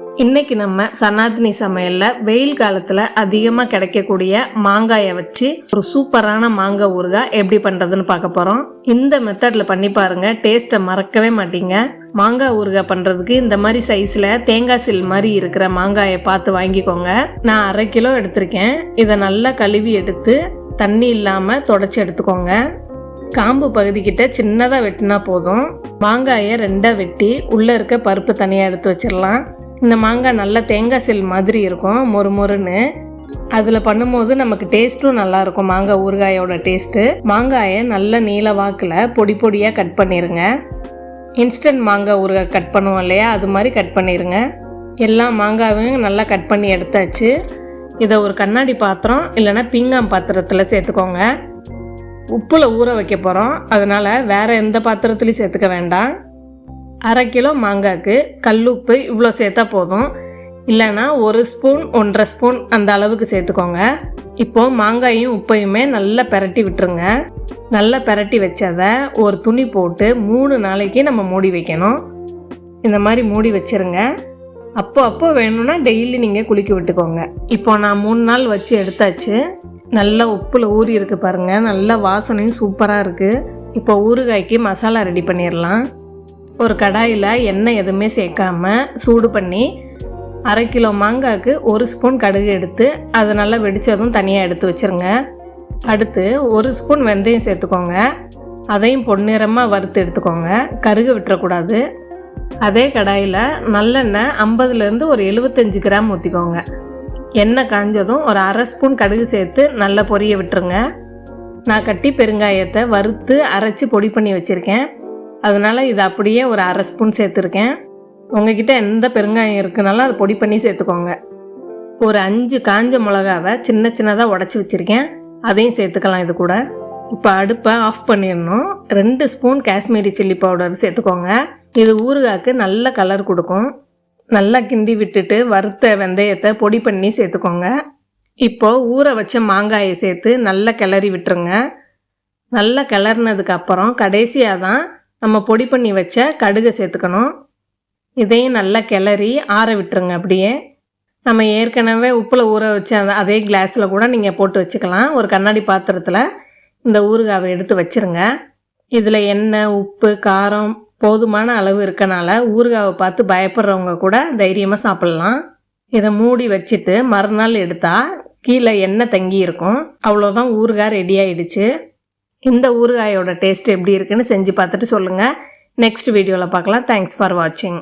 இன்னைக்கு நம்ம சனாதினி சமையல்ல வெயில் காலத்துல அதிகமா கிடைக்கக்கூடிய மாங்காயை வச்சு ஒரு சூப்பரான மாங்காய் ஊறுகாய் எப்படி பண்றதுன்னு பார்க்க போறோம். இந்த மெத்தட்ல பண்ணி பாருங்க. டேஸ்ட்டை மறக்கவே மாட்டீங்க. மாங்காய் ஊறுகாய் பண்றதுக்கு இந்த மாதிரி சைஸ்ல தேங்காய் சில் மாதிரி இருக்கிற மாங்காயை பார்த்து வாங்கிக்கோங்க. நான் அரை கிலோ எடுத்திருக்கேன். இதை நல்லா கழுவி எடுத்து தண்ணி இல்லாம தொடச்சி எடுத்துக்கோங்க. காம்பு பகுதிக்கிட்ட சின்னதாக வெட்டினா போதும். மாங்காயை ரெண்டாக வெட்டி உள்ளே இருக்க பருப்பு தனியாக எடுத்து வச்சிடலாம். இந்த மாங்காய் நல்ல தேங்காய் செல் மாதிரி இருக்கும் மொறு மொறுன்னு. அதில் பண்ணும்போது நமக்கு டேஸ்ட்டும் நல்லாயிருக்கும் மாங்காய் ஊறுகாயோட டேஸ்ட்டு மாங்காயை நல்ல நீல வாக்கில் பொடி பொடியாக கட் பண்ணிடுங்க இன்ஸ்டன்ட் மாங்காய் ஊறுகாய் கட் பண்ணுவோம் இல்லையா? அது மாதிரி கட் பண்ணிடுங்க எல்லா மாங்காயும் நல்லா கட் பண்ணி எடுத்தாச்சு. இதை ஒரு கண்ணாடி பாத்திரம் இல்லைன்னா பிங்காம் பாத்திரத்தில் சேர்த்துக்கோங்க. உப்பில் ஊற வைக்க போகிறோம் அதனால் வேறு எந்த பாத்திரத்துலையும் சேர்த்துக்க வேண்டாம். அரை கிலோ மாங்காய்க்கு கல்லுப்பு இவ்வளோ சேர்த்தா போதும். இல்லைன்னா ஒரு ஸ்பூன் ஒன்றரை ஸ்பூன் அந்த அளவுக்கு சேர்த்துக்கோங்க. இப்போது மாங்காயும் உப்பையுமே நல்லா பெரட்டி விட்டுருங்க. நல்லா பெரட்டி வச்சதை ஒரு துணி போட்டு மூணு நாளைக்கு நம்ம மூடி வைக்கணும். இந்த மாதிரி மூடி வச்சிருங்க. அப்போ அப்போ வேணும்னா டெய்லி நீங்கள் குளிக்க விட்டுக்கோங்க. இப்போ நான் மூணு நாள் வச்சு எடுத்தாச்சு. நல்லா உப்பில் ஊறி இருக்கு பாருங்கள் நல்லா வாசனையும் சூப்பராக இருக்குது இப்போ ஊறுகாய்க்கு மசாலா ரெடி பண்ணிடலாம் ஒரு கடாயில் எண்ணெய் எதுவுமே சேர்க்காம சூடு பண்ணி அரை கிலோ மாங்காய்க்கு ஒரு ஸ்பூன் கடுகு எடுத்து அதை நல்லா வெடித்ததும் தனியாக எடுத்து வச்சுருங்க. அடுத்து ஒரு ஸ்பூன் வெந்தயம் சேர்த்துக்கோங்க. அதையும் பொன்னிறமாக வறுத்து எடுத்துக்கோங்க. கருகு விட்டுறக்கூடாது. அதே கடாயில் நல்லெண்ணெய் ஐம்பதுலேருந்து ஒரு எழுபத்தஞ்சு கிராம் ஊற்றிக்கோங்க எண்ணெய் காஞ்சதும் ஒரு அரை ஸ்பூன் கடுகு சேர்த்து நல்லா பொரிய விட்டுருங்க. நான் கட்டி பெருங்காயத்தை வறுத்து அரைச்சி பொடி பண்ணி வச்சுருக்கேன். அதனால் இது அப்படியே ஒரு அரை ஸ்பூன் சேர்த்துருக்கேன். உங்ககிட்ட எந்த பெருங்காயம் இருக்குனாலும் அதை பொடி பண்ணி சேர்த்துக்கோங்க. ஒரு அஞ்சு காஞ்ச மிளகாவை சின்ன சின்னதாக உடச்சி வச்சுருக்கேன். அதையும் சேர்த்துக்கலாம் இது கூட. இப்போ அடுப்பை ஆஃப் பண்ணிடணும். ரெண்டு ஸ்பூன் காஷ்மீரி சில்லி பவுடர் சேர்த்துக்கோங்க. இது ஊறுகாய்க்கு நல்ல கலர் கொடுக்கும். நல்லா கிண்டி விட்டுட்டு வறுத்த வெந்தயத்தை பொடி பண்ணி சேர்த்துக்கோங்க. இப்போது ஊற வச்ச மாங்காயை சேர்த்து நல்லா கிளறி விட்டுருங்க. நல்லா கிளறினதுக்கப்புறம் கடைசியாக தான் நம்ம பொடி பண்ணி வச்ச கடுகை சேர்த்துக்கணும். இதையும் நல்லா கிளறி ஆற விட்டுருங்க அப்படியே. நம்ம ஏற்கனவே உப்பில் ஊற வச்ச அந்த அதே கிளாஸில் கூட நீங்கள் போட்டு வச்சுக்கலாம். ஒரு கண்ணாடி பாத்திரத்தில் இந்த ஊறுகாவை எடுத்து வச்சுருங்க. இதில் எண்ணெய் உப்பு காரம் போதுமான அளவு இருக்கனால ஊறுகாவை பார்த்து பயப்படுறவங்க கூட தைரியமாக சாப்பிட்லாம். இதை மூடி வச்சுட்டு மறுநாள் எடுத்தால் கீழே எண்ணெய் தங்கி இருக்கும். அவ்வளோதான் ஊறுகாய் ரெடி ஆயிடுச்சு. இந்த ஊறுகாயோட டேஸ்ட் எப்படி இருக்குன்னு செஞ்சு பார்த்துட்டு சொல்லுங்கள் நெக்ஸ்ட் வீடியோவில் பார்க்கலாம். தேங்க்ஸ் ஃபார் வாட்சிங்